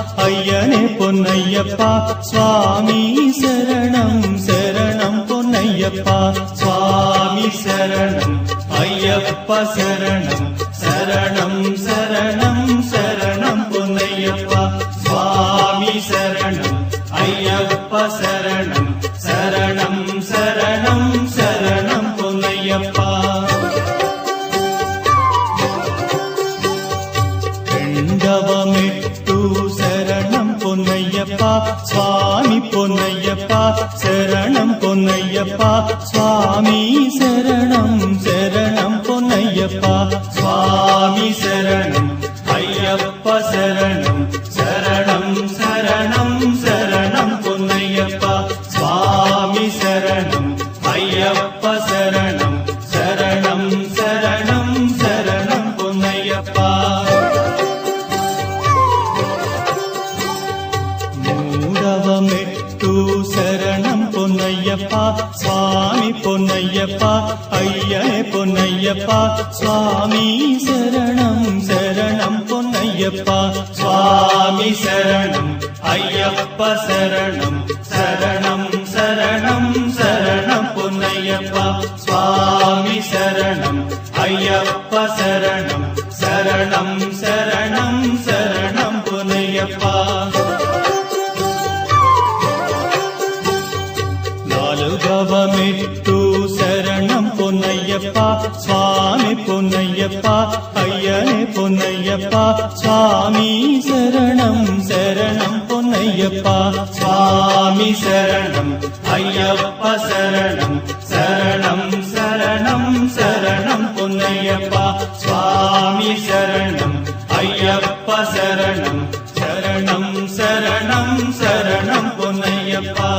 பொன்னையப்பா சுவாமி பொன்னையப்பா ஐயனே பொன்னையப்பா சுவாமி சரணம் சரணம் பொன்னையப்பா சுவாமி சரணம் ஐயப்பா சரணம் சரணம் சரணம் சரணம் பொன்னையப்பா பொன்னையப்பா சுவாமி சரணம் சரணம் பொன்னையப்பா. சுவாமி சரணம் ஐயப்ப சரணம் சரணம் சரணம் சரணம் பொன்னையப்பா. சுவாமி சரணம் ஐயப்ப சரணம் சரணம் சரணம் சரணம் பொன்னையப்பா. நாலு பவமெட்டு பொன்னையப்பா சுவாமி பொன்னையப்பா ஐயனே பொன்னையப்பா சுவாமி சரணம் சரணம் பொன்னையப்பா சுவாமி சரணம் ஐயப்ப சரணம் சரணம் சரணம் சரணம் பொன்னையப்பா சுவாமி சரணம் ஐயப்ப சரணம் சரணம் சரணம் சரணம் பொன்னையப்பா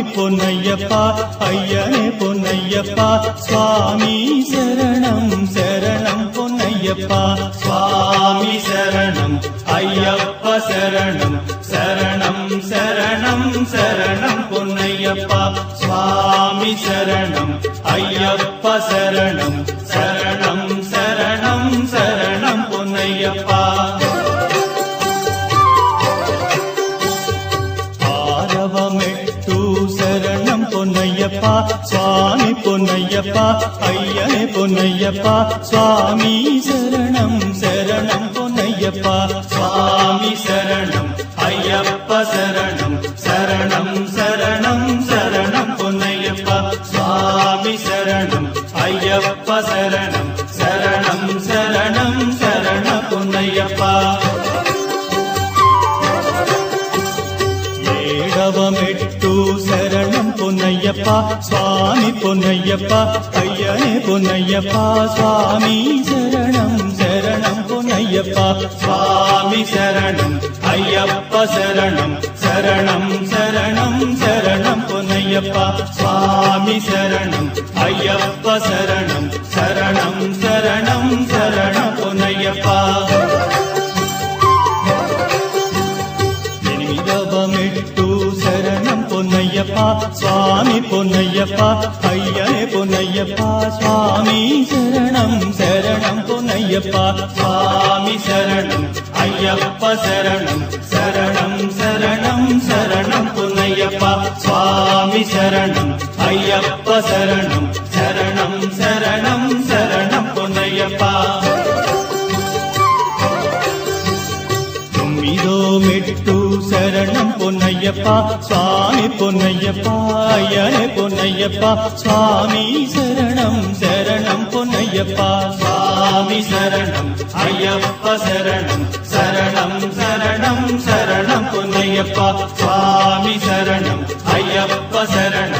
பொன்னையப்பா ஐயனே பொன்னையப்பா சுவாமி சரணம் சரணம் பொன்னையப்பா. சுவாமி சரணம் ஐயப்ப சரணம் சரணம் சரணம் சரணம் பொன்னையப்பா. சுவாமி சரணம் ஐயப்ப சரணம் சரணம் பொன்னையப்பா ஐயனே பொன்னையப்பா சுவாமி சரணம் சரணம் பொன்னையப்பா. சுவாமி சரணம் ஐயப்ப சரணம் சரணம் சரணம் சரணம் பொன்னையப்பா. சுவாமி சரணம் ஐயப்ப சரணம் சரணம் சரணம் சரண பொன்னையப்பா. ஏடவமெட்டு சரணம் பொன்னையப்பா சுவாமி பொன்னையப்பா ஐயனே பொன்னையப்பா சுவாமி சரணம் சரணம் பொன்னையப்பா சுவாமி சரணம் ஐயப்பா சரணம் சரணம் சரணம் சரணம் பொன்னையப்பா சுவாமி சரணம் ஐயப்பா சரணம். பொன்னையப்பா ஐயனே பொன்னையப்பா சுவாமி சரணம் சரணம் பொன்னையப்பா சுவாமி சரணம் ஐயப்ப சரணம் சரணம் சரணம் சரணம் பொன்னையப்பா சுவாமி சரணம் ஐயப்ப சரணம் சரணம் சரணம் தூ சரணம் பொன்னையப்பா சுவாமி பொன்னையப்பா ஐயனே பொன்னையப்பா சுவாமி சரணம் சரணம் பொன்னையப்பா சுவாமி சரணம் ஐயப்ப சரணம் சரணம் சரணம் சரணம் பொன்னையப்பா சுவாமி சரணம் ஐயப்ப சரணம்.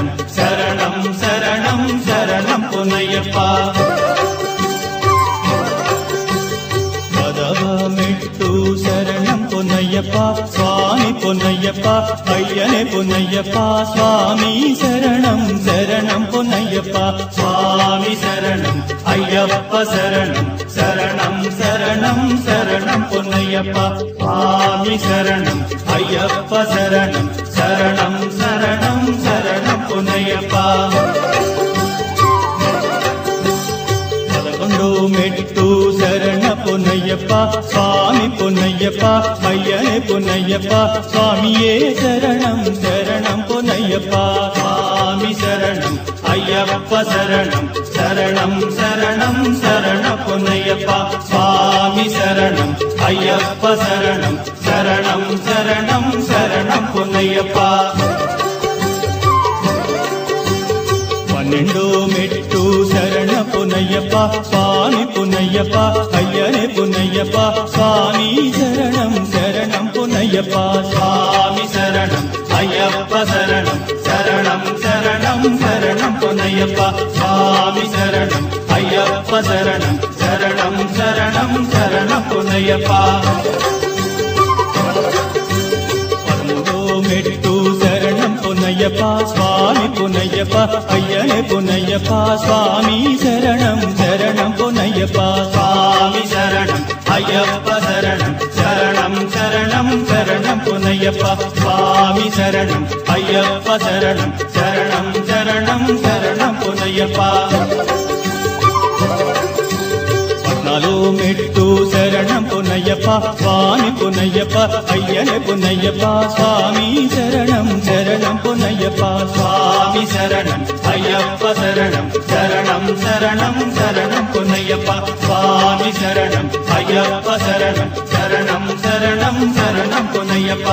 பொன்னையப்பா ஐயனே பொன்னையப்பா சுவாமி சரணம் சரணம் பொன்னையப்பா. சுவாமி சரணம் ஐயப்ப சரணம் சரணம் சரணம் சரணம் பொன்னையப்பா. சுவாமி சரணம் ஐயப்ப சரணம் சரணம் சரணம் சரணம் பொன்னையப்பா. పొన్నయ్యప్ప స్వామి పొన్నయ్యప్ప అయ్యనే పొన్నయ్యప్ప స్వామియే శరణం శరణం పొన్నయ్యప్ప స్వామి శరణం అయ్యప్ప శరణం శరణం శరణం శరణ పొన్నయ్యప్ప స్వామి శరణం అయ్యప్ప శరణం శరణం శరణం శరణం పొన్నయ్యప్ప పన్నెండు మెట్టు శరణ పునయ్యప్ప స్వామి పునయ్యప్ప అయ్యనే పునయ్యప్ప స్వామి శరణం శరణం పునయ్యప్ప స్వామి శరణం అయ్యప్ప శరణం శరణం శరణం శరణం పునయ్యప్ప స్వామి శరణం అయ్యప్ప శరణం శరణం శరణం శరణం పునయ్యప్ప పదమూడో మెట్టు శరణం పునయ్యప్ప స్వామి పునయ్యప్ప అయ్యనే పునయ్యప్ప స్వామి శరణం శరణం పునయ్యప్ప స్వామి ஐயப்ப சரணம் சரணம் சரணம் சரணம். புனையப்பா சுவாமி சரணம் ஐயப்ப சரணம் சரணம் சரணம் சரணம். புனையப்பா పునయ్యప్ప పద్నాలు మెట్టు శరణం పునయ్యప్ప స్వామి పునయ్యప్ప అయ్యనే పునయ్యప్ప స్వామి శరణం శరణం పునయ్యప్ప స్వామి శరణం అయ్యప్ప శరణం శరణం శరణం శరణం పునయ్యప్ప స్వామి శరణం అయ్యప్ప శరణం శరణం శరణం శరణం పునయ్యప్ప.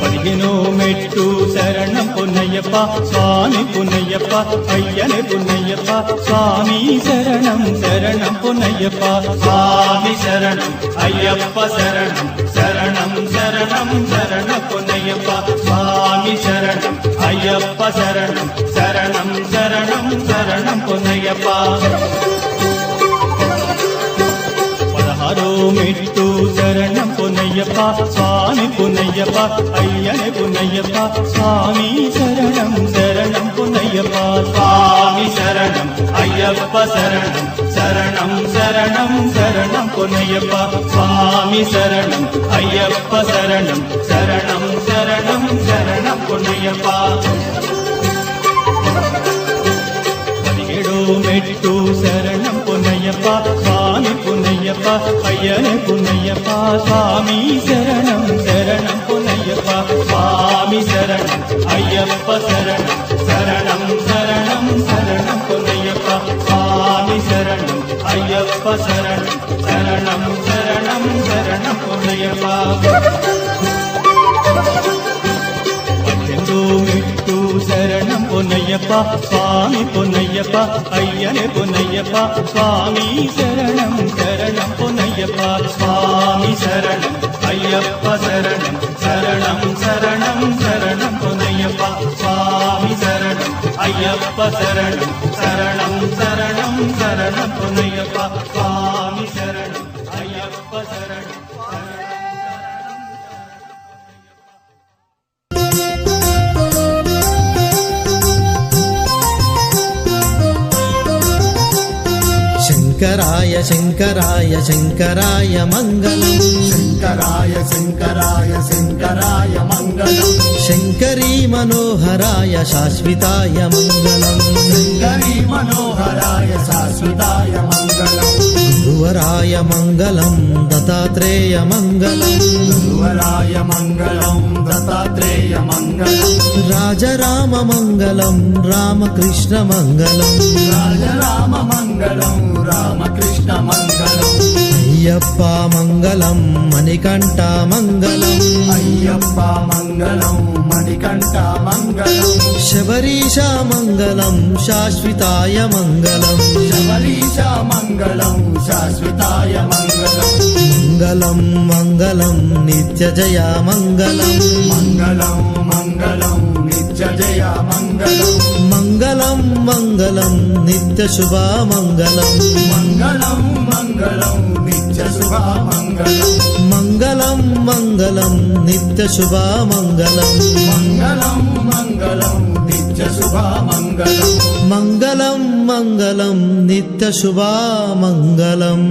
పదిహేను మెట్టు శరణం పున్నయ్యప్ప స్వామి పున్నయ్యప్ప అయ్యనే పున్నయ్యప్ప స్వామి శరణం శరణం పున్నయ్యప్ప స్వామి శరణం అయ్యప్ప శరణం శరణం శరణం శరణ పున్నయ్యప్ప స్వామి శరణం అయ్యప్ప శరణం శరణం శరణం శరణం పున్నయ్యప్ప పదహారో మెట్టు శరణం புனையப்பா சுவாமி புனையப்பா ஐயனை புனையப்பா சுவாமி சரணம் சரணம் புனையப்பா சுவாமி சரணம் ஐயப்ப சரணம் சரணம் சரணம் சரணம் புனையப்பா சுவாமி சரணம் ஐயப்ப சரணம் சரணம் சரணம் சரணம் புனையப்பா. பதினேழோ மெட்டு சரணம் பொன்னையப்பா స్వామి పునయ్యప్ప అయ్యనే పునయ్యప్ప స్వామి శరణం శరణం పునయ్యప్ప స్వామి శరణం అయ్యప్ప శరణం శరణం శరణం శరణం పునయ్యప్ప స్వామి శరణం అయ్యప్ప శరణం శరణం శరణం శరణం పునయ్యప్ప பொன்னையப்பா சுவாமி பொன்னையப்பா ஐயனே பொன்னையப்பா சுவாமி சரணம் சரணம் பொன்னையப்பா சுவாமி சரணம் ஐயப்பா சரணம் சரணம் சரணம் சரணம் பொன்னையப்பா சுவாமி சரணம் ஐயப்பா சரணம் శంకరాయ శంకరాయ మంగళం. శంకరాయ శంకరాయ శంకరాయ మంగళం. శంకరీ మనోహరాయ శాశ్వతాయ మంగళం. శంకరీ మనోహరాయ శాశ్వతాయ మంగళం. గురువరాయ మంగళం దత్తాత్రేయ మంగళం గురువరాయ మంగళం దత్తాత్రేయ మంగళం రాజరామ మంగళం రామకృష్ణ మంగళం రాజరామ మంగళం రామకృష్ణ మంగళం అయ్యప్ప మంగళం మణికంఠ మంగళం. అయ్యప్ప మంగళం మణికంఠ మంగళం. శబరీష మంగళం శాశ్వతాయ మంగళం. శబరీశ మంగళం శాశ్వతాయ మంగళం. మంగళం మంగళం నిత్య జయ మంగళం. మంగళం మంగళం నిత్య జయ మంగళం మంగళం మంగళం నిత్య శుభ మంగళం. మంగళం మంగళం నిత్య శుభ మంగళం. మంగళం మంగళం నిత్య శుభ మంగళం. మంగళం మంగళం నిత్య శుభ మంగళం. మంగళం మంగళం నిత్య శుభ మంగళం.